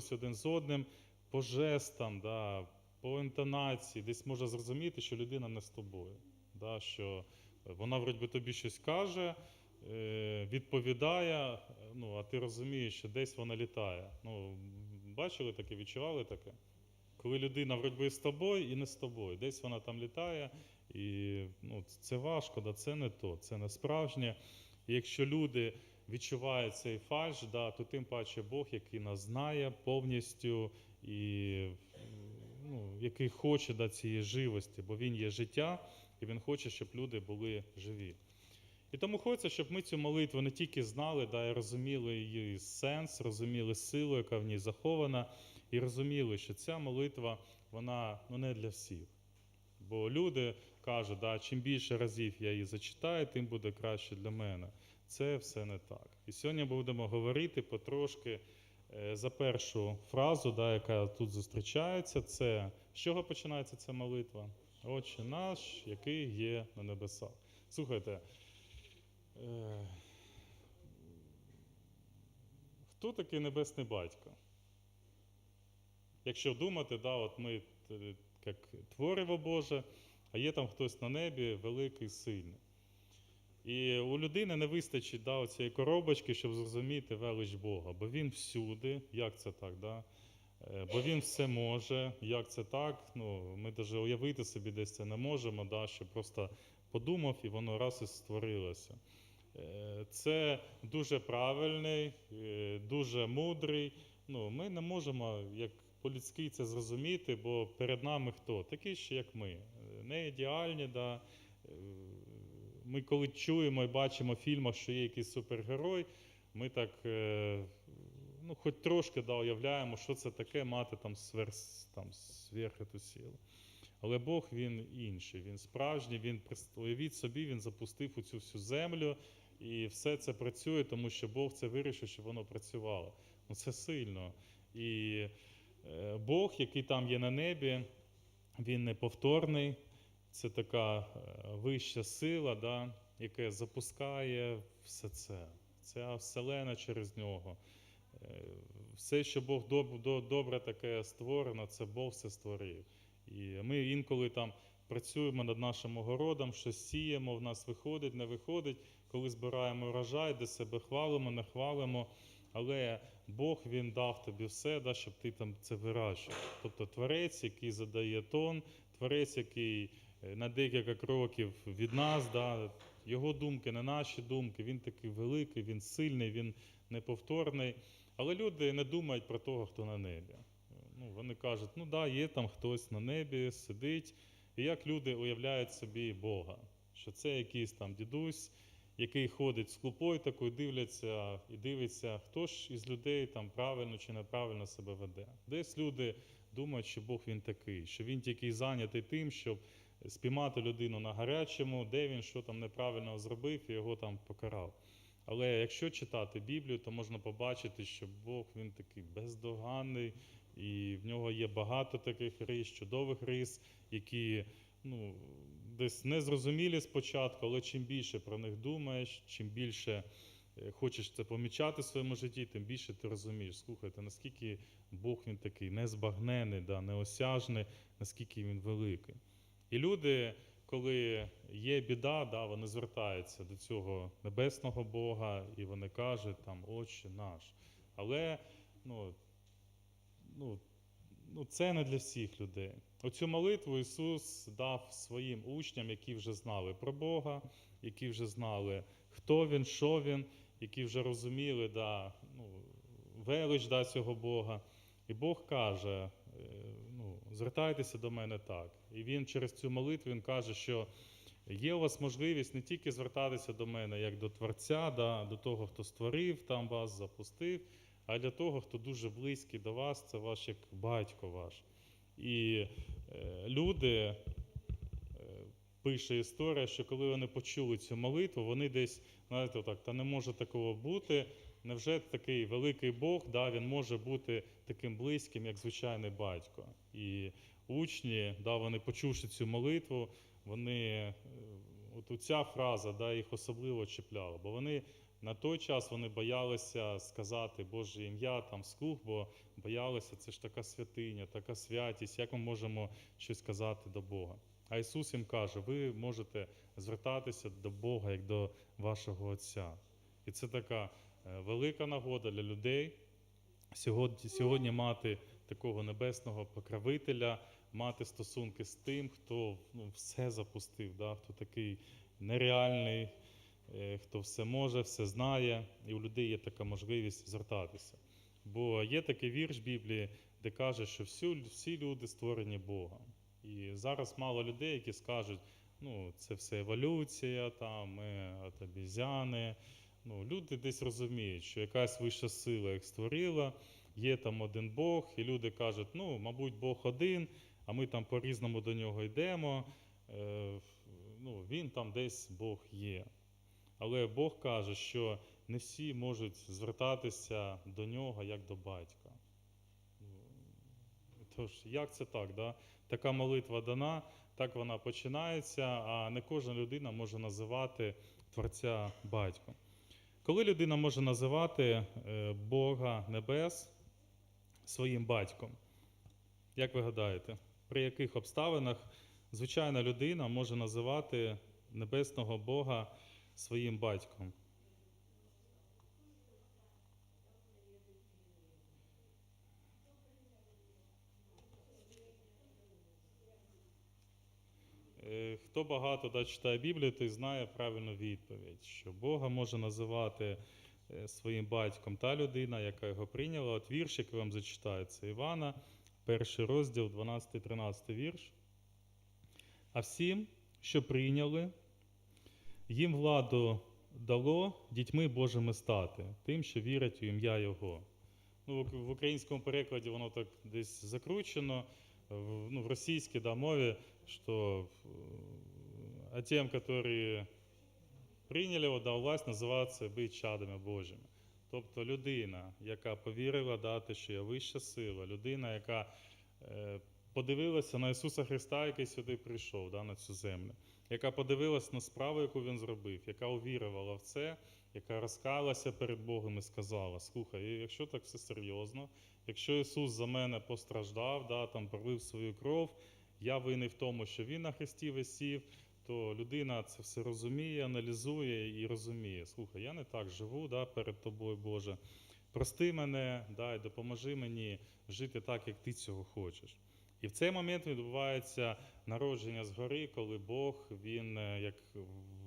спілкуємося один з одним по жестам, да, по інтонації, десь можна зрозуміти, що людина не з тобою. Да, що вона вроді тобі щось каже, е, відповідає, е, ну, а ти розумієш, що десь вона літає. Ну, бачили таке, відчували таке? Коли людина вроді з тобою і не з тобою, десь вона там літає, і ну, це важко, да, це не то, це не справжнє. І якщо люди відчувають цей фальш, да, то тим паче Бог, який нас знає повністю і ну, який хоче да, цієї живості, бо Він є життя, і Він хоче, щоб люди були живі. І тому хочеться, щоб ми цю молитву не тільки знали, да, і розуміли її сенс, розуміли силу, яка в ній захована, і розуміли, що ця молитва вона ну, не для всіх. Бо люди кажуть, да, чим більше разів я її зачитаю, тим буде краще для мене. Це все не так. І сьогодні будемо говорити потрошки е, за першу фразу, да, яка тут зустрічається. Це з чого починається ця молитва? Отче наш, який є на небесах. Слухайте. Е, Хто такий небесний батько? Якщо думати, да, от ми е, як твориво Боже, а є там хтось на небі великий, сильний. І у людини не вистачить да, цієї коробочки, щоб зрозуміти велич Бога, бо він всюди, як це так, да? Е, бо він все може, як це так. Ну, Ми навіть уявити собі десь це не можемо, да, що просто подумав і воно раз і створилося. Е, Це дуже правильний, е, дуже мудрий. Ну, Ми не можемо, як по-людськи, це зрозуміти, бо перед нами хто? Такі ж, як ми. Не ідеальні, да. Ми коли чуємо і бачимо в фільмах, що є якийсь супергерой, ми так е, ну, хоч трошки да, уявляємо, що це таке мати там, свер, там сверху силу. Але Бог він інший, він справжній, він уявіть собі, він запустив у цю всю землю, і все це працює, тому що Бог це вирішив, щоб воно працювало. Ну це сильно. І е, Бог, який там є на небі, він неповторний. Це така е, вища сила, да, яка запускає все це. Ця вселена через нього. Е, Все, що Бог доб- добре таке створено, це Бог все створив. І ми інколи там працюємо над нашим огородом, щось сіємо, в нас виходить, не виходить, коли збираємо урожай, де себе хвалимо, не хвалимо. Але Бог він дав тобі все, да, щоб ти там це вирощував. Тобто творець, який задає тон, творець, який на декілька кроків від нас, да, його думки, не наші думки. Він такий великий, він сильний, він неповторний. Але люди не думають про того, хто на небі. Ну, вони кажуть, ну да, є там хтось на небі, сидить. І як люди уявляють собі Бога, що це якийсь там дідусь, який ходить з клупою такою, дивляться і дивиться, хто ж із людей там правильно чи неправильно себе веде. Десь люди думають, що Бог він такий, що він тільки зайнятий тим, щоб спіймати людину на гарячому, де він що там неправильно зробив і його там покарав. Але якщо читати Біблію, то можна побачити, що Бог він такий бездоганний, і в нього є багато таких рис, чудових рис, які ну, десь незрозумілі спочатку, але чим більше про них думаєш, чим більше е, хочеш це помічати в своєму житті, тим більше ти розумієш, слухайте, наскільки Бог він такий незбагнений, да, неосяжний, наскільки він великий. І люди, коли є біда, да, вони звертаються до цього небесного Бога і вони кажуть там Отче наш. Але ну, ну, ну, це не для всіх людей. Оцю молитву Ісус дав своїм учням, які вже знали про Бога, які вже знали, хто Він, що Він, які вже розуміли да, ну, велич да, цього Бога. І Бог каже: е, ну, звертайтеся до мене так. І Він через цю молитву він каже, що є у вас можливість не тільки звертатися до мене як до Творця, да, до того, хто створив там вас, запустив, а для того, хто дуже близький до вас, це ваш як батько ваш. І е, люди, е, пише історія, що коли вони почули цю молитву, вони десь, знаєте, отак, та не може такого бути. Невже такий великий Бог, да, він може бути таким близьким, як звичайний батько? І учні, да, вони почувши цю молитву, вони, е, от ця фраза да, їх особливо чіпляла, бо вони на той час вони боялися сказати Боже ім'я там вслух, бо боялися, це ж така святиня, така святість, як ми можемо щось сказати до Бога. А Ісус їм каже: ви можете звертатися до Бога як до вашого Отця. І це така е, велика нагода для людей сьогодні, сьогодні мати такого небесного покровителя, мати стосунки з тим, хто ну, все запустив, да? хто такий нереальний, е, хто все може, все знає, і у людей є така можливість звертатися. Бо є такий вірш Біблії, де каже, що всю, всі люди створені Богом. І зараз мало людей, які скажуть, ну, це все еволюція, там, ми от обізяни. Ну, люди десь розуміють, що якась вища сила їх створила, є там один Бог, і люди кажуть, ну, мабуть, Бог один, а ми там по-різному до нього йдемо. Е, ну, він там десь Бог є. Але Бог каже, що не всі можуть звертатися до нього як до батька. Тож, як це так? Да? Така молитва дана, так вона починається, а не кожна людина може називати Творця батьком. Коли людина може називати е, Бога Небес своїм батьком, як ви гадаєте, при яких обставинах звичайна людина може називати небесного Бога своїм батьком? Е, Хто багато да, читає Біблію, той знає правильну відповідь, що Бога може називати е, своїм батьком та людина, яка його прийняла. От вірш, який вам зачитаю, це Івана, перший розділ, 12-13 вірш. А всім, що прийняли, їм владу дало дітьми Божими стати, тим, що вірять у ім'я Його. Ну, в- українському перекладі воно так десь закручено, в, ну, в російській да, мові, що а тем, которые прийняли дав власть називатися бить чадами Божими. Тобто людина, яка повірила дати, що є вища сила, людина, яка е, подивилася на Ісуса Христа, який сюди прийшов да, на цю землю, яка подивилася на справу, яку Він зробив, яка увірувала в це, яка розкалася перед Богом і сказала: слухай, якщо так все серйозно, якщо Ісус за мене постраждав, да, там пролив свою кров, я винний в тому, що Він на Христі висів, то людина це все розуміє, аналізує і розуміє. Слухай, я не так живу да, перед тобою, Боже. Прости мене, да, і допоможи мені жити так, як ти цього хочеш. І в цей момент відбувається народження згори, коли Бог він е, як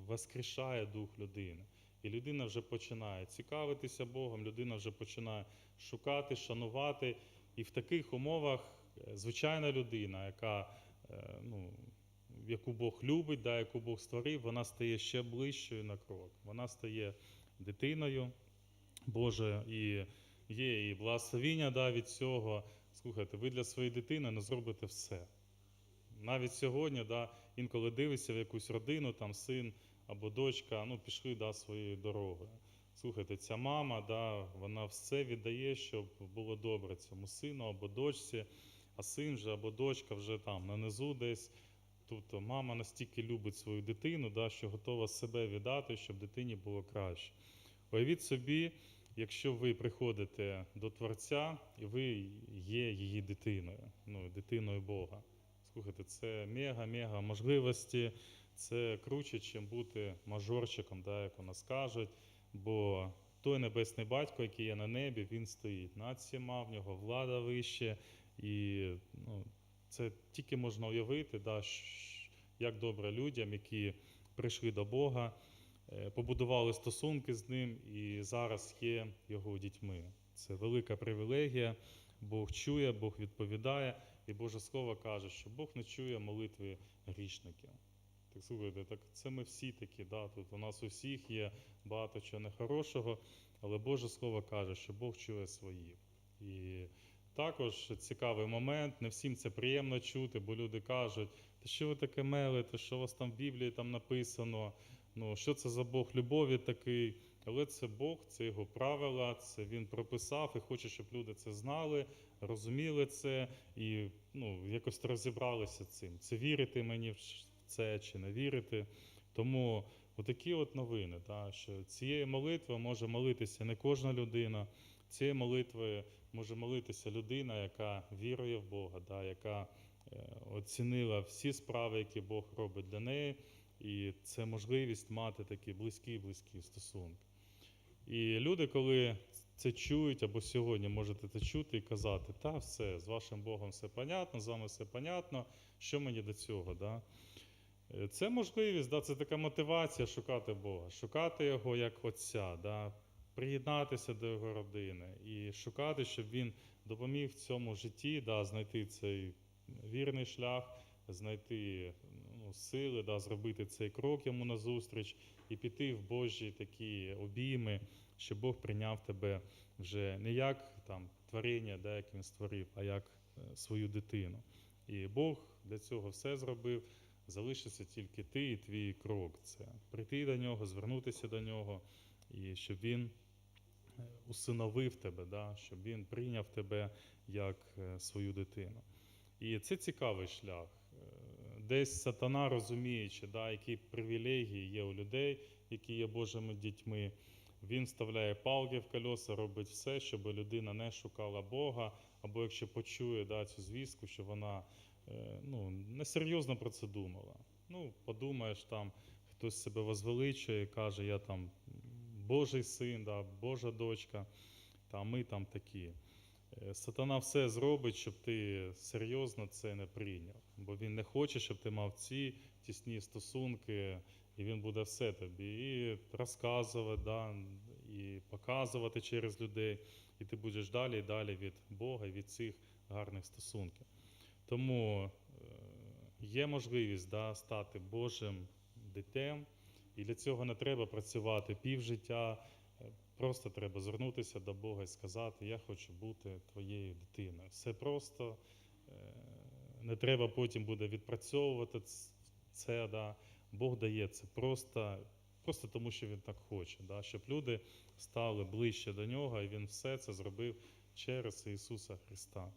воскрешає дух людини. І людина вже починає цікавитися Богом, людина вже починає шукати, шанувати. І в таких умовах е, звичайна людина, яка, е, ну, яку Бог любить, да, яку Бог створив, вона стає ще ближчою на крок. Вона стає дитиною Боже, і є і благословіння да, від цього. Слухайте, ви для своєї дитини не зробите все. Навіть сьогодні, да, інколи дивишся в якусь родину, там син або дочка, ну, пішли да, своєю дорогою. Слухайте, ця мама, да, вона все віддає, щоб було добре цьому сину або дочці, а син же або дочка вже там на низу десь. Тобто мама настільки любить свою дитину, да, що готова себе віддати, щоб дитині було краще. Уявіть собі, якщо ви приходите до Творця і ви є її дитиною, ну, дитиною Бога. Слухайте, це мега-мега можливості, це круче, ніж бути мажорчиком, да, як у нас кажуть. Бо той небесний батько, який є на небі, він стоїть над всіма, в нього влада вище. І ну, це тільки можна уявити, да, як добре людям, які прийшли до Бога, е, побудували стосунки з ним і зараз є його дітьми. Це велика привілегія. Бог чує, Бог відповідає, і Боже Слово каже, що Бог не чує молитви грішників. Так слухайте, так це ми всі такі, да, тут у нас у всіх є багато чого нехорошого, але Боже Слово каже, що Бог чує своїх. Також цікавий момент, не всім це приємно чути, бо люди кажуть, та що ви таке мелите, що у вас там в Біблії там написано, ну що це за Бог любові такий. Але це Бог, це його правила, це він прописав і хоче, щоб люди це знали, розуміли це і ну, якось розібралися цим. Це вірити мені в це чи не вірити. Тому Отакі от новини, та, що цієї молитви може молитися не кожна людина, цієї молитви може молитися людина, яка вірує в Бога, да, яка е, оцінила всі справи, які Бог робить для неї, і це можливість мати такі близькі-близькі стосунки. І люди, коли це чують, або сьогодні можете це чути і казати, та все, з вашим Богом все понятно, з вами все понятно, що мені до цього. Да? Е, Це можливість, да, це така мотивація шукати Бога, шукати Його як Отця, да, приєднатися до Його родини і шукати, щоб Він допоміг в цьому житті да, знайти цей вірний шлях, знайти ну, сили, да, зробити цей крок йому назустріч і піти в Божі такі обійми, щоб Бог прийняв тебе вже не як там, творіння, да, як він створив, а як е, свою дитину. І Бог для цього все зробив. Залишиться тільки ти і твій крок. Це прийти до нього, звернутися до нього, і щоб він усиновив тебе, да, щоб він прийняв тебе як е, свою дитину. І це цікавий шлях. Е, Десь сатана, розуміючи, да, які привілегії є у людей, які є Божими дітьми, він вставляє палки в колеса, робить все, щоб людина не шукала Бога, або якщо почує да, цю звістку, що вона е, ну, несерйозно про це думала. Ну, подумаєш, там хтось себе возвеличує, каже, я там Божий син, да, Божа дочка, та ми там такі. Е, Сатана все зробить, щоб ти серйозно це не прийняв. Бо він не хоче, щоб ти мав ці тісні стосунки, і він буде все тобі і розказувати, да, і показувати через людей, і ти будеш далі і далі від Бога від цих гарних стосунків. Тому е, є можливість да, стати Божим дитем, і для цього не треба працювати півжиття. Е, Просто треба звернутися до Бога і сказати, я хочу бути твоєю дитиною. Все просто, е, не треба потім буде відпрацьовувати це. Да. Бог дає це просто, просто тому, що Він так хоче, да. щоб люди стали ближче до нього, і Він все це зробив через Ісуса Христа.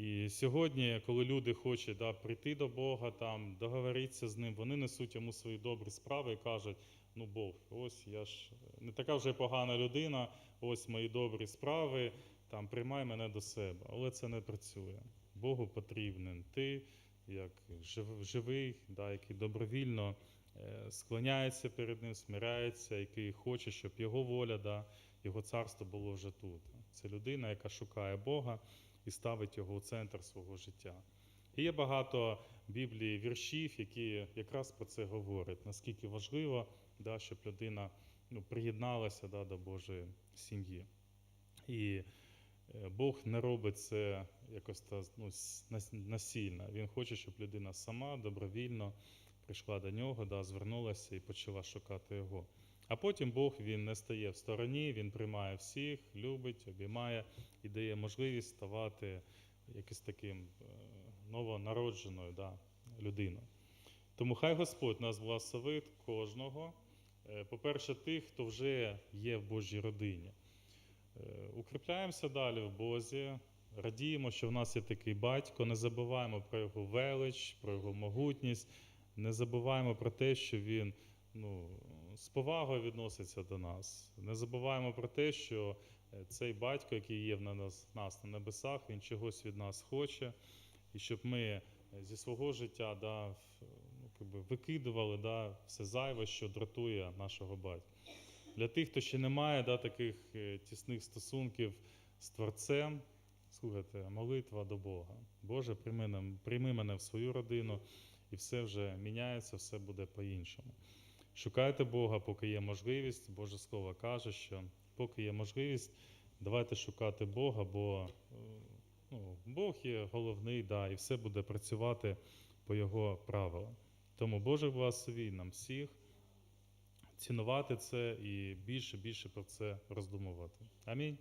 І сьогодні, коли люди хочуть да, прийти до Бога, там, договоритися з ним, вони несуть йому свої добрі справи і кажуть: ну Бог, ось я ж не така вже погана людина, ось мої добрі справи, там, приймай мене до себе. Але це не працює. Богу потрібен ти, як живий, да, який добровільно е, склоняється перед ним, смиряється, який хоче, щоб його воля, да, його царство було вже тут. Це людина, яка шукає Бога і ставить його у центр свого життя. І є багато Біблії віршів, які якраз про це говорять, наскільки важливо, да, щоб людина ну, приєдналася да, до Божої сім'ї. І е, Бог не робить це якось та, ну, насильно. Він хоче, щоб людина сама добровільно прийшла до нього, да, звернулася і почала шукати його. А потім Бог він не стає в стороні, він приймає всіх, любить, обіймає і дає можливість ставати якось таким е, новонародженою да, людиною. Тому хай Господь нас благословить кожного. Е, По-перше, тих, хто вже є в Божій родині. Е, Укріпляємося далі в Бозі, радіємо, що в нас є такий батько, не забуваємо про його велич, про його могутність, не забуваємо про те, що він ну, з повагою відноситься до нас. Не забуваємо про те, що е, цей батько, який є в нас, нас на небесах, він чогось від нас хоче, і щоб ми е, зі свого життя да, ну, викидували да, все зайве, що дратує нашого батька. Для тих, хто ще не має да, таких е, тісних стосунків з Творцем, слухайте, молитва до Бога. Боже, прийми, прийми мене в свою родину, і все вже міняється, все буде по-іншому. Шукайте Бога, поки є можливість. Боже Слово каже, що поки є можливість, давайте шукати Бога, бо е, ну, Бог є головний, да, і все буде працювати по Його правилам. Тому Боже благословій нам всіх цінувати це і більше більше про це роздумувати. Амінь.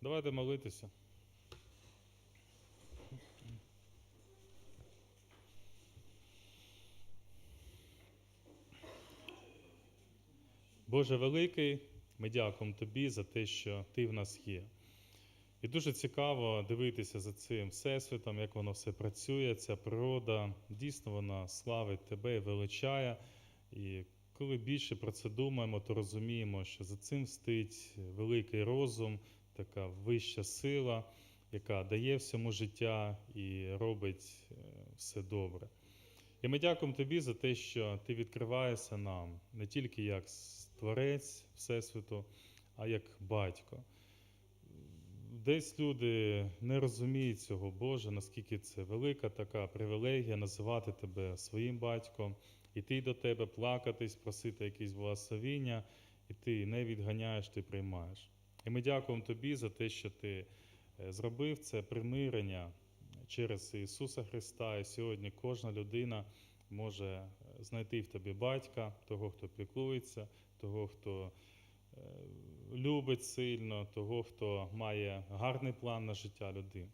Давайте молитися. Боже великий, ми дякуємо Тобі за те, що Ти в нас є. І дуже цікаво дивитися за цим всесвітом, як воно все працює, ця природа. Дійсно, вона славить тебе і величає. І коли більше про це думаємо, то розуміємо, що за цим стоїть великий розум, така вища сила, яка дає всьому життя і робить е, все добре. І ми дякуємо тобі за те, що ти відкриваєшся нам не тільки як творець Всесвіту, а як батько. Десь люди не розуміють цього, Боже, наскільки це велика така привілегія називати тебе своїм батьком, іти до тебе, плакатись, просити якісь благословіння, і ти не відганяєш, ти приймаєш. І ми дякуємо тобі за те, що ти е, зробив це примирення через Ісуса Христа. І сьогодні кожна людина може е, знайти в тобі батька, того, хто піклується, того, хто е, любить сильно, того, хто має гарний план на життя людини.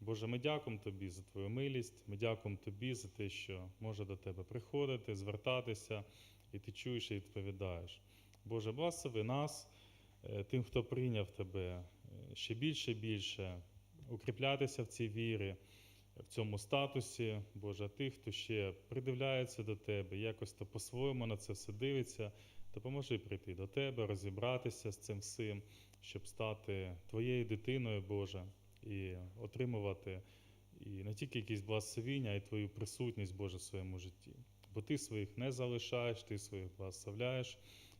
Боже, ми дякуємо Тобі за Твою милість, ми дякуємо Тобі за те, що може до Тебе приходити, звертатися, і ти чуєш і відповідаєш. Боже, благослови нас, е, тим, хто прийняв Тебе, ще більше і більше укріплятися в цій вірі, в цьому статусі, Боже, а тих, хто ще придивляється до Тебе, якось то по-своєму на це все дивиться, допоможи прийти до Тебе, розібратися з цим всім, щоб стати Твоєю дитиною, Боже, і отримувати і не тільки якісь благословіння, а й Твою присутність, Боже, в своєму житті. Бо Ти своїх не залишаєш, Ти своїх благословляєш,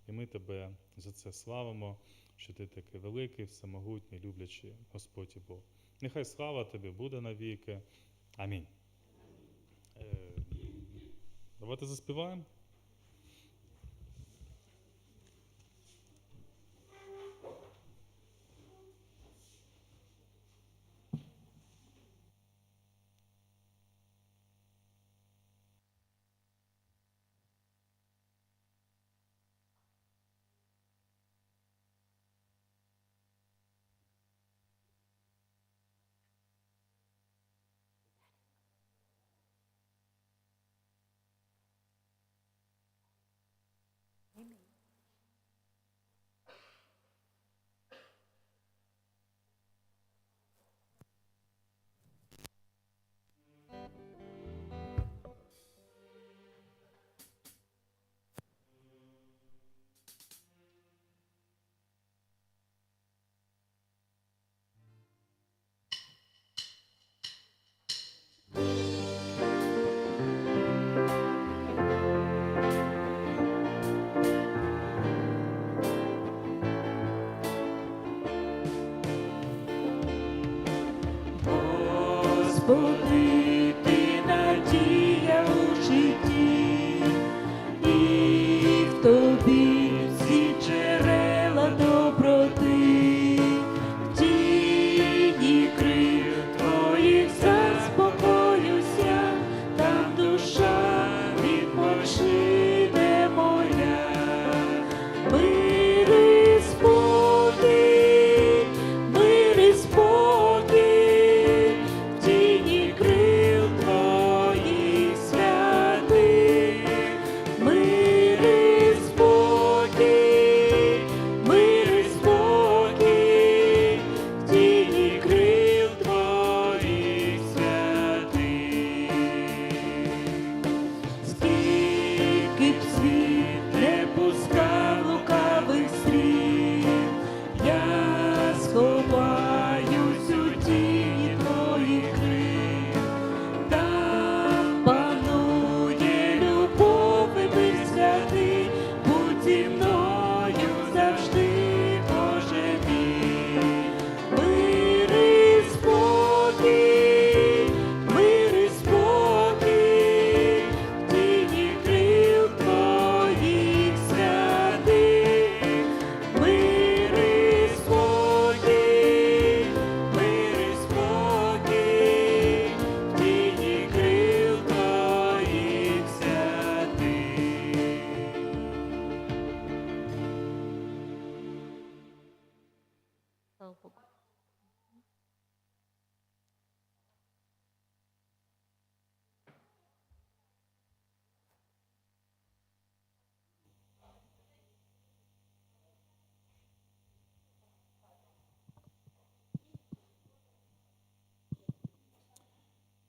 і ми Тебе за це славимо, що Ти такий великий, всемогутній, люблячий Господь і Бог. Нехай слава Тобі буде навіки. Амінь. Е, Давайте заспіваємо.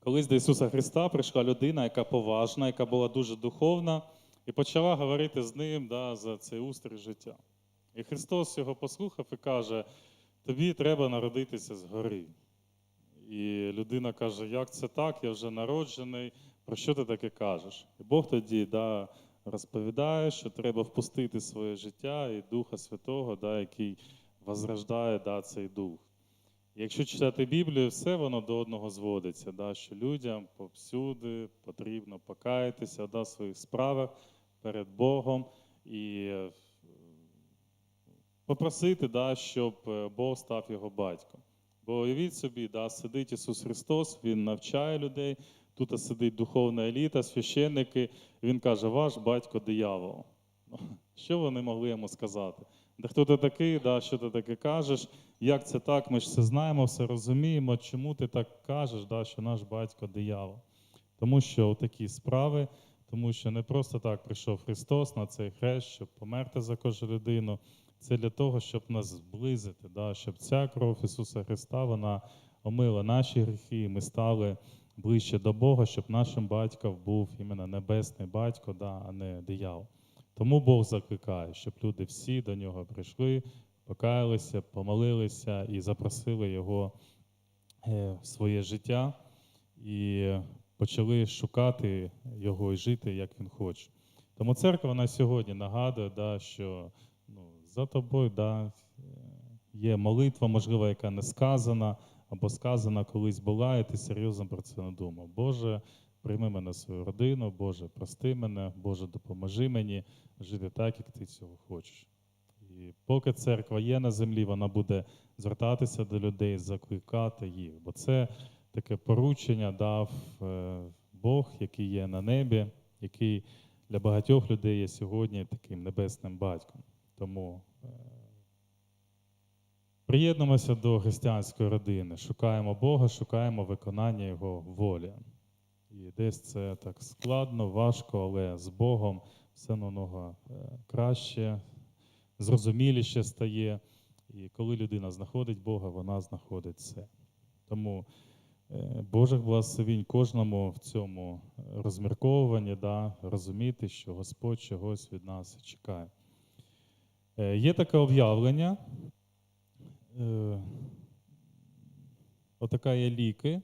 Колись до Ісуса Христа прийшла людина, яка поважна, яка була дуже духовна, і почала говорити з ним да, за цей устрій життя. І Христос його послухав і каже: тобі треба народитися згори. І людина каже, як це так? Я вже народжений. Про що ти таке кажеш? І Бог тоді да, розповідає, що треба впустити своє життя і Духа Святого, да, який возрождає да, цей дух. Якщо читати Біблію, все воно до одного зводиться, да, що людям повсюди потрібно покаятися да, в своїх справах перед Богом і е, попросити, да, щоб е, Бог став його батьком. Бо уявіть собі, да, сидить Ісус Христос, Він навчає людей, тут сидить духовна еліта, священники, він каже, ваш батько диявол. Що вони могли йому сказати? Да хто ти такий, да, що ти таке кажеш? Як це так? Ми ж все знаємо, все розуміємо. Чому ти так кажеш, да, що наш батько диявол? Тому що такі справи, тому що не просто так прийшов Христос на цей хрест, щоб померти за кожну людину. Це для того, щоб нас зблизити, да, щоб ця кров Ісуса Христа вона омила наші гріхи, і ми стали ближче до Бога, щоб нашим батьком був іменно небесний батько, да, а не диявол. Тому Бог закликає, щоб люди всі до нього прийшли, покаялися, помолилися і запросили його е, в своє життя і почали шукати його і жити, як він хоче. Тому церква вона сьогодні нагадує, да, що ну, за тобою да, е, є молитва, можливо, яка не сказана, або сказана колись була, і ти серйозно про це не думав. Боже, прийми мене свою родину, Боже, прости мене, Боже, допоможи мені жити так, як ти цього хочеш. І поки церква є на землі, вона буде звертатися до людей, закликати їх. Бо це таке поручення дав е, Бог, який є на небі, який для багатьох людей є сьогодні таким небесним батьком. Тому е, приєднуємося до християнської родини, шукаємо Бога, шукаємо виконання Його волі. І десь це так складно, важко, але з Богом все намного е, краще, зрозуміліше стає. І коли людина знаходить Бога, вона знаходить все. Тому е, Божих благословінь кожному в цьому розмірковуванні, да, розуміти, що Господь чогось від нас чекає. Е, Є таке об'явлення. Е, Отака є ліки.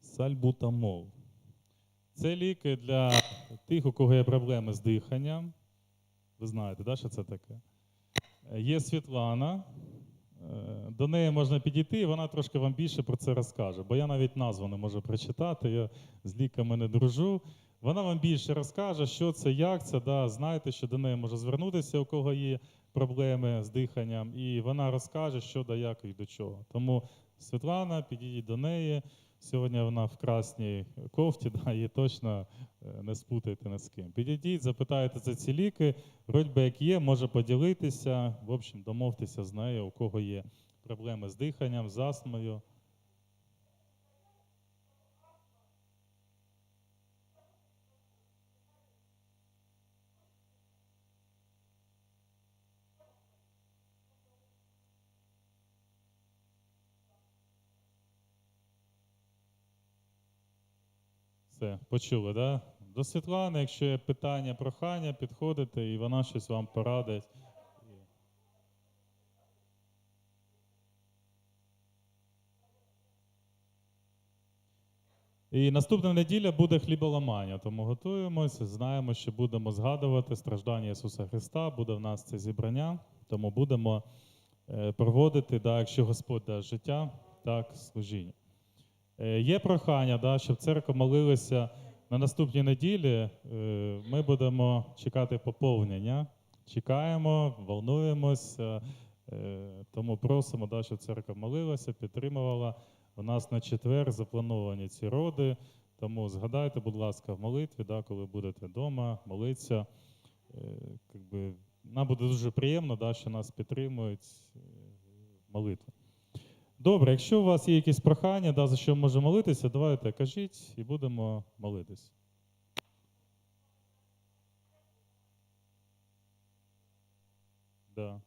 Сальбутамол. Це ліки для тих, у кого є проблеми з диханням. Ви знаєте, да, що це таке? Є Світлана. Е, До неї можна підійти, і вона трошки вам більше про це розкаже. Бо я навіть назву не можу прочитати, я з ліками не дружу. Вона вам більше розкаже, що це, як це. Да, Знаєте, що до неї може звернутися, у кого є проблеми з диханням, і вона розкаже, що да як і до чого. Тому Світлана, підійдіть до неї. Сьогодні вона в красній кофті, да, її точно е, не спутайте не з ким. Підійдіть, запитайте за ці ліки, вроді як є, може поділитися. В общем, домовтеся з нею, у кого є проблеми з диханням, з астмою. Все, почули, да? До Світлани, якщо є питання, прохання, підходите, і вона щось вам порадить. І наступна неділя буде хліболамання, тому готуємося, знаємо, що будемо згадувати страждання Ісуса Христа, буде в нас це зібрання, тому будемо е, проводити, да, якщо Господь дасть життя, так, служіння. Е, Є прохання, да, щоб церква молилася на наступній неділі. е, Ми будемо чекати поповнення. Чекаємо, волнуємося, е, тому просимо, да, щоб церква молилася, підтримувала. У нас на четвер заплановані ці роди. Тому згадайте, будь ласка, в молитві, да, коли будете вдома, молитися. Нам буде дуже приємно, да, що нас підтримують в молитві. Добре, якщо у вас є якісь прохання, да, за що може молитися, давайте кажіть і будемо молитись. Да.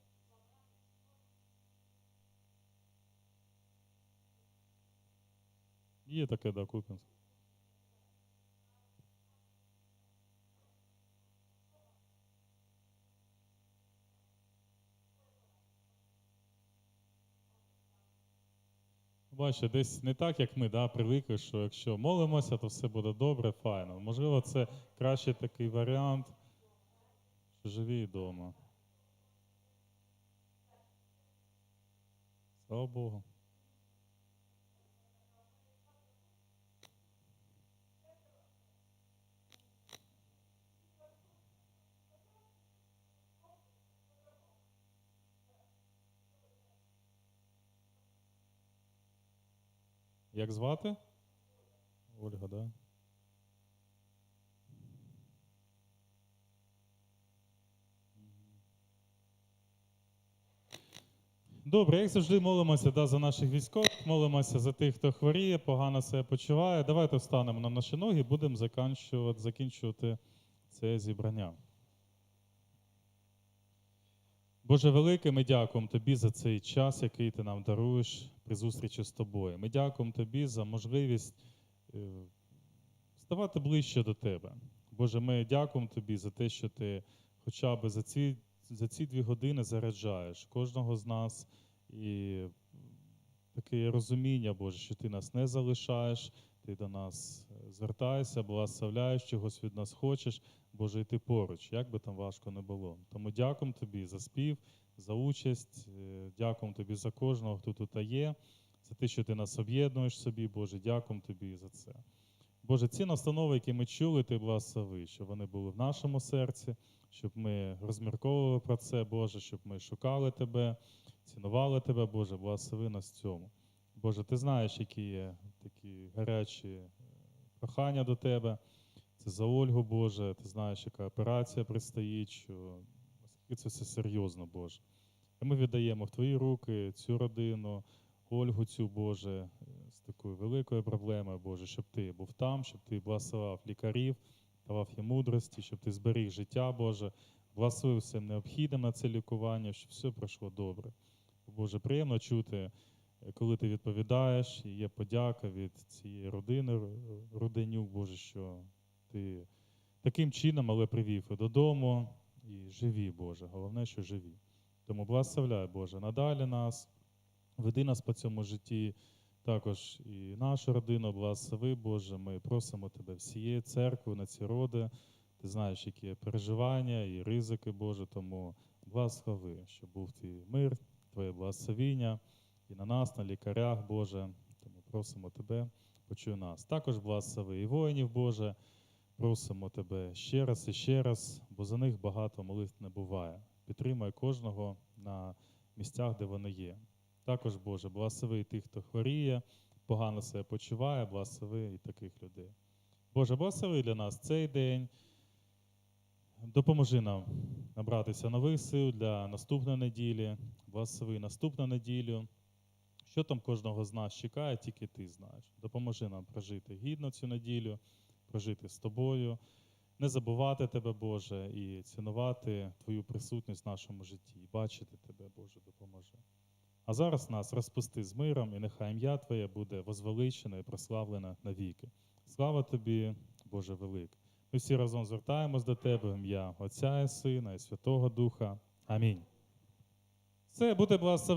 Є таке, да, Купінськ. Бачите, десь не так, як ми, да, привикли, що якщо молимося, то все буде добре, файно. Можливо, це кращий такий варіант, що живі вдома. Слава Богу. Як звати? Ольга, да? Добре, як завжди молимося да, за наших військових, молимося за тих, хто хворіє, погано себе почуває. Давайте встанемо на наші ноги, будемо закінчувати, закінчувати це зібрання. Боже великий, ми дякуємо Тобі за цей час, який ти нам даруєш при зустрічі з тобою. Ми дякуємо Тобі за можливість е, ставати ближче до Тебе. Боже, ми дякуємо Тобі за те, що ти хоча б за ці, за ці дві години заряджаєш кожного з нас і таке розуміння, Боже, що ти нас не залишаєш, ти до нас е, звертаєшся, благословляєш, чогось від нас хочеш. Боже, і ти поруч, як би там важко не було. Тому дякуємо тобі за спів, за участь, е, дякуємо тобі за кожного, хто тут є, за те, що ти нас об'єднуєш собі, Боже, дякуємо тобі за це. Боже, ці настанови, які ми чули, ти благослови, щоб вони були в нашому серці, щоб ми розмірковували про це, Боже, щоб ми шукали Тебе, цінували Тебе, Боже, благослови нас в цьому. Боже, ти знаєш, які є такі гарячі е, прохання до Тебе. Це за Ольгу, Боже, ти знаєш, яка операція предстоїть, що це все серйозно, Боже. І ми віддаємо в Твої руки цю родину, Ольгу цю, Боже, е, з такою великою проблемою, Боже, щоб Ти був там, щоб Ти благословав лікарів, давав їм мудрості, щоб Ти зберіг життя, Боже, благословив всім необхідним на це лікування, щоб все пройшло добре. Боже, приємно чути, коли ти відповідаєш, і є подяка від цієї родини, Р- Руденюк, Боже, що ти таким чином, але привів і додому, і живі, Боже. Головне, що живі. Тому благословляй, Боже, надалі нас, веди нас по цьому житті, також і нашу родину, благослови, Боже. Ми просимо Тебе всією церквою на ці роди. Ти знаєш, які є переживання і ризики, Боже, тому благослови, щоб був твій мир, Твоє благословіння і на нас, на лікарях, Боже. Тому просимо Тебе, почуй нас. Також благослови і воїнів, Боже. Просимо Тебе ще раз і ще раз, бо за них багато молитв не буває. Підтримай кожного на місцях, де вони є. Також, Боже, благослови і тих, хто хворіє, погано себе почуває, благослови і таких людей. Боже, благослови для нас цей день. Допоможи нам набратися нових сил для наступної неділі, благослови наступну неділю. Що там кожного з нас чекає, тільки ти знаєш. Допоможи нам прожити гідно цю неділю, прожити з тобою, не забувати тебе, Боже, і цінувати Твою присутність в нашому житті, і бачити тебе, Боже, допоможи. А зараз нас розпусти з миром, і нехай ім'я Твоє буде возвеличене і прославлене навіки. Слава тобі, Боже велик. Ми всі разом звертаємось до Тебе ім'я Отця і Сина і Святого Духа. Амінь. Це буде благословення.